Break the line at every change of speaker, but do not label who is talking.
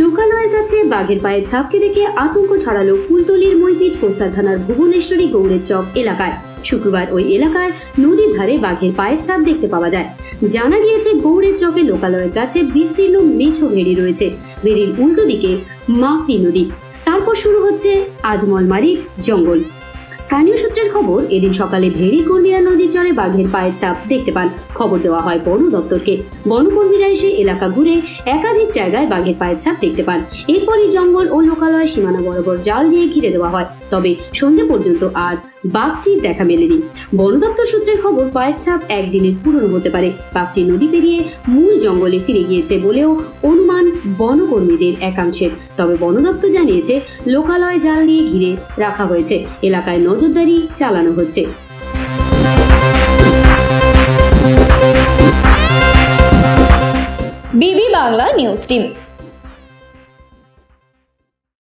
লোকালয়ের কাছে বাঘের পায়ে দেখে আতঙ্ক ছড়ালো কুলতলির মইপিট কোস্টার থানার ভুবনেশ্বরী চক এলাকায়। শুক্রবার ওই এলাকায় নদীর ধারে বাঘের পায়ের ছাপ দেখতে পাওয়া যায়। জানা গিয়েছে গৌড়ের চকে লোকালয়ের কাছে বিস্তীর্ণ মেছো ভেড়ি রয়েছে। ভেড়ির উল্টো দিকে মাকড়ি নদী। তারপর শুরু হচ্ছে আজমলমারির জঙ্গল। স্থানীয় সূত্রের খবর, এদিন সকালে ভেড়ি কর্মীরা নদীর চরে বাঘের পায়ের ছাপ দেখতে পান। খবর দেওয়া হয় বন দপ্তরকে। বনকর্মীরা এসে এলাকা ঘুরে একাধিক জায়গায় বাঘের পায়ের ছাপ দেখতে পান। এরপরই জঙ্গল ও লোকালয় সীমানা বরাবর জাল দিয়ে ঘিরে দেওয়া হয়। তবে সন্ধে পর্যন্ত আর বাঘটির দেখা মেলেনি। বন দপ্তর সূত্রের খবর, পায়ের ছাপ একদিনের পুরনো হতে পারে। বাঘটি নদী পেরিয়ে মূল জঙ্গলে ফিরে গিয়েছে বলেও অনুমান বনকর্মীদের একাংশের। তবে বন দপ্তর জানিয়েছে, লোকালয় জাল দিয়ে ঘিরে রাখা হয়েছে। এলাকায় নজরদারি চালানো হচ্ছে।
বিবি বাংলা নিউজ টিম।